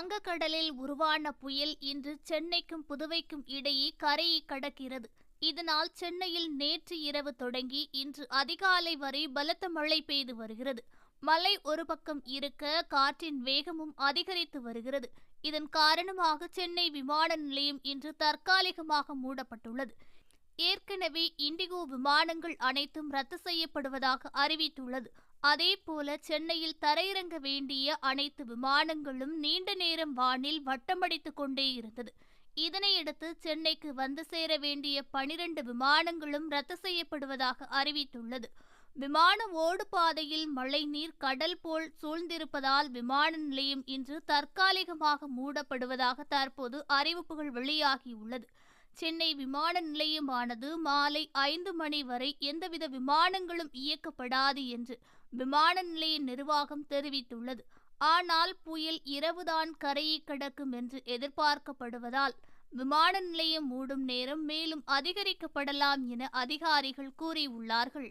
வங்கக்கடலில் உருவான புயல் இன்று சென்னைக்கும் புதுவைக்கும் இடையே கரையை கடக்கிறது. இதனால் சென்னையில் நேற்று இரவு தொடங்கி இன்று அதிகாலை வரை பலத்த மழை பெய்து வருகிறது. மழை ஒரு பக்கம் இருக்க காற்றின் வேகமும் அதிகரித்து வருகிறது. இதன் காரணமாக சென்னை விமான நிலையம் இன்று தற்காலிகமாக மூடப்பட்டுள்ளது. ஏற்கனவே இண்டிகோ விமானங்கள் அனைத்தும் ரத்து செய்யப்படுவதாக அறிவித்துள்ளது. அதேபோல சென்னையில் தரையிறங்க வேண்டிய அனைத்து விமானங்களும் நீண்ட நேரம் வானில் வட்டமடித்து கொண்டே இருந்தது. இதனையடுத்து சென்னைக்கு வந்து சேர வேண்டிய பனிரெண்டு விமானங்களும் ரத்து செய்யப்படுவதாக அறிவித்துள்ளது. விமான ஓடு பாதையில் மழைநீர் கடல் போல் சூழ்ந்திருப்பதால் விமான நிலையம் இன்று தற்காலிகமாக மூடப்படுவதாக தற்போது அறிவிப்புகள் வெளியாகியுள்ளது. சென்னை விமான நிலையமானது மாலை ஐந்து மணி வரை எந்தவித விமானங்களும் இயக்கப்படாது என்று விமான நிலைய நிர்வாகம் தெரிவித்துள்ளது. ஆனால் புயல் இரவுதான் கரையை கடக்கும் என்று எதிர்பார்க்கப்படுவதால் விமான நிலையம் மூடும் நேரம் மேலும் அதிகரிக்கப்படலாம் என அதிகாரிகள் கூறியுள்ளார்கள்.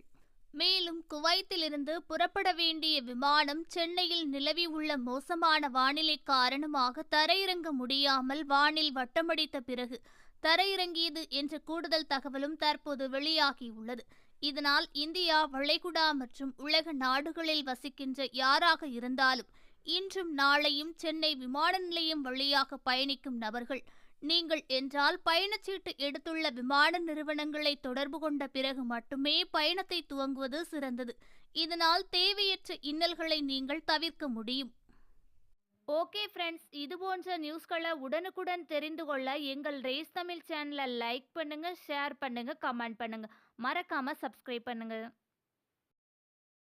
மேலும் குவைத்திலிருந்து புறப்பட வேண்டிய விமானம் சென்னையில் நிலவி உள்ள மோசமான வானிலை காரணமாக தரையிறங்க முடியாமல் வானில் வட்டமடித்த பிறகு தரையிறங்கியது என்ற கூடுதல் தகவலும் தற்போது வெளியாகியுள்ளது. இதனால் இந்தியா வளைகுடா மற்றும் உலக நாடுகளில் வசிக்கின்ற யாராக இருந்தாலும் இன்றும் நாளையும் சென்னை விமான நிலையம் வழியாக பயணிக்கும் நபர்கள் நீங்கள் என்றால் பயணச்சீட்டு எடுத்துள்ள விமான நிறுவனங்களை தொடர்பு கொண்ட பிறகு மட்டுமே பயணத்தை துவங்குவது சிறந்தது. இதனால் தேவையற்ற இன்னல்களை நீங்கள் தவிர்க்க முடியும். ஓகே ஃப்ரெண்ட்ஸ் இது போன்ற நியூஸ்களை உடனுக்குடன் தெரிந்து கொள்ள எங்கள் ரேஸ் தமிழ் சேனலை லைக் பண்ணுங்கள் ஷேர் பண்ணுங்கள் கமெண்ட் பண்ணுங்கள் மறக்காமல் சப்ஸ்கிரைப் பண்ணுங்கள்